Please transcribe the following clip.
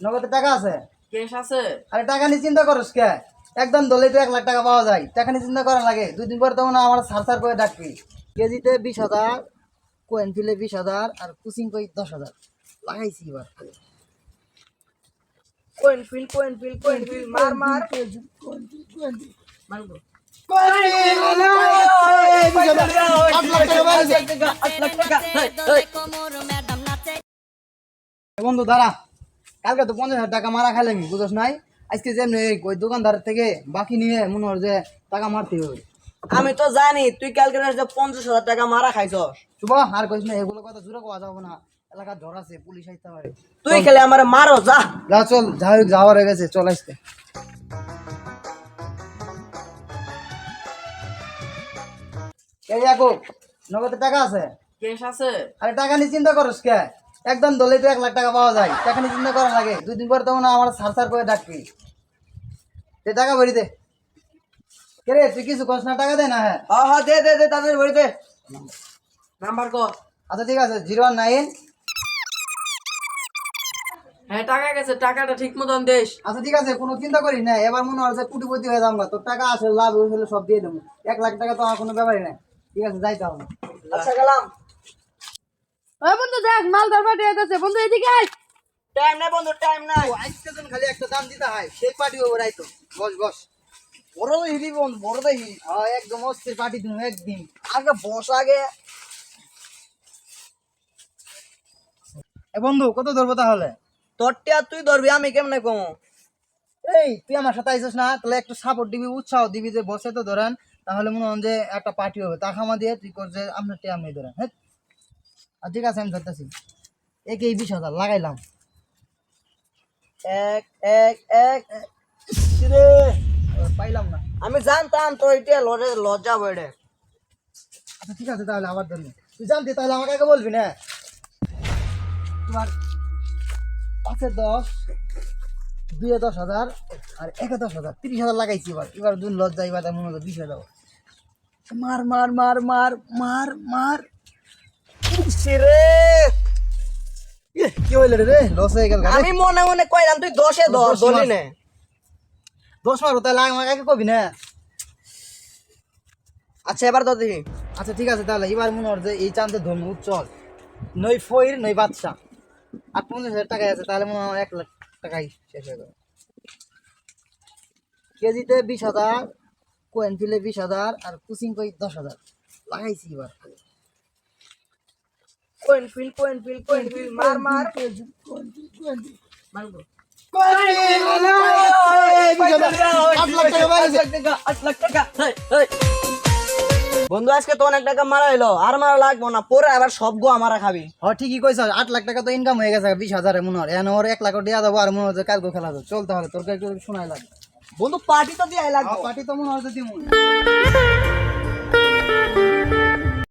নগদে টাকা আছে কেস আছে আরে টাকা নিয়ে চিন্তা করস কে একদম দলে তো এক লাখ টাকা পাওয়া যায় টাকা নিয়ে চিন্তা করা লাগে দুই দিন পরে তখন আমার সার সার করে ডাকবি কেজিতে বিশ হাজার কোয়েন ফিলে বিশ হাজার আর কুচিং কই দশ হাজার লাগাইছি এবার কোয়েন ফিল কোয়েন ফিল কোয়েন ফিল মার মার মারবো এ বন্ধু দাঁড়া কালকে তো পঞ্চাশ হাজার টাকা মারা খাইলাম বুঝোস নাই? আজকে যেমনি ওই দোকানদার থেকে বাকি নিয়ে মনে হয় যে টাকা মারতে হবে। আমি তো জানি তুই কালকে পঞ্চাশ হাজার টাকা মারা খাইছস। শুভ আর কইস না এগুলো কথা জোরে কোয়া যাব না। এলাকার ঝড় আছে পুলিশ আসতে পারে। তুই খেলে আমার মারো যা। যা চল যাই যাওয়ার হয়ে গেছে চল আসতে এই নগদে টাকা আছে? কেস আছে। আরে টাকা নিয়ে চিন্তা করস কে? একদম দলে তো এক লাখ টাকা পাওয়া যায়। নিয়ে চিন্তা করা লাগে। দুই দিন পরে তখন আমার সার সার করে ডাকবি। দে টাকা ভরি দে। কে রে তুই কিছু কস না টাকা দে না হ্যাঁ। হ্যাঁ হ্যাঁ দে দে দে তাদের বই দে। নাম্বার কর। আচ্ছা ঠিক আছে জিরো ওয়ান নাইন। হ্যাঁ টাকা গেছে টাকাটা ঠিক মতন দেশ। আচ্ছা ঠিক আছে কোনো চিন্তা করিস না এবার মনে হয় যে কুটিপতি হয়ে যাব তোর টাকা আছে লাভ হয়েছিল সব দিয়ে দেবো। এক লাখ টাকা তো আমার কোনো ব্যাপারই নাই। ঠিক আছে যাইতে হবে আচ্ছা গেলাম। ওই বন্ধু দেখ মাল ধর পাঠিয়ে যাচ্ছে বন্ধু এদিকে আয়। টাইম নাই বন্ধু টাইম নাই। খালি একটা দাম দিতে হয় সেই পার্টি হবে রাইতো। বস বস। বড় হিরি বন্ধু বড় হিরি হ্যাঁ একদম অস্থির পার্টি দিন একদিন। আগে বস আগে। এ বন্ধু কত ধরবো তাহলে? তোরটি আর তুই ধরবি আমি কেমনে কমো? এই তুই আমার সাথে আইসিস না? তাহলে একটু সাপোর্ট দিবি উৎসাহ দিবি যে বসে তো ধরেন তাহলে মনে হন যে একটা পার্টি হবে। টাকা দিয়ে তুই করছে আপনার টিয়া আমি ধরেন হ্যাঁ? ঠিক আছে আমি ধরতেছি। একে এই বিশ হাজার লাগাইলাম। এক এক এক। রে পাইলাম না। আমি জানতাম তো এটা লজে লজ্জা বেড়ে। আচ্ছা ঠিক আছে তাহলে আবার ধরবি। তুই জানতি তাহলে আমাকে আগে বলবি না? তোমার পাঁচে দশ দুয়ে দশ হাজার আর একে দশ হাজার তিরিশ হাজার লাগাইছি এবার। এবার দুই লজ্জা এবার মনে হলো বিশ হাজার মার মার মার মার মার মার। কি হইলে রে? লস হয়ে গেল আমি মনে মনে কইলাম তুই দশে দশ ধরলি নে। দশ মারো তাহলে আমাকে আগে কবি না। আচ্ছা এবার আচ্ছা ঠিক আছে তাহলে এবার মনে হয় যে এই চান্দের ধর্ম উচ্চল নই ফইর নই বাদশাহ। আর পঞ্চাশ হাজার আছে তাহলে মনে হয় এক লাখ টাকাই শেষ হয়ে যাবে কেজিতে বিশ হাজার কোয়েন ফিলে বিশ হাজার আর কুচিং কই দশ হাজার। লাগাইছি এবার। কোয়েন ফিল কোয়েন ফিল কোয়েন ফিল মার মার। মারবো। বন্ধু আজকে তো অনেক টাকা মারা হইল। আর মারা লাগবো না পরে আবার সব গো আমারা খাবি। হ ঠিকই কইছ আট লাখ টাকা তো ইনকাম হয়ে গেছে বিশ হাজারে মনে হয়। এখন ওর এক লাখ দেওয়া যাব আর মনে যে কালকে খেলা চল তাহলে তোর কাছে শোনাই লাগবে। বন্ধু পার্টি তো দিয়ে লাগবে। পার্টি তো মনে হয়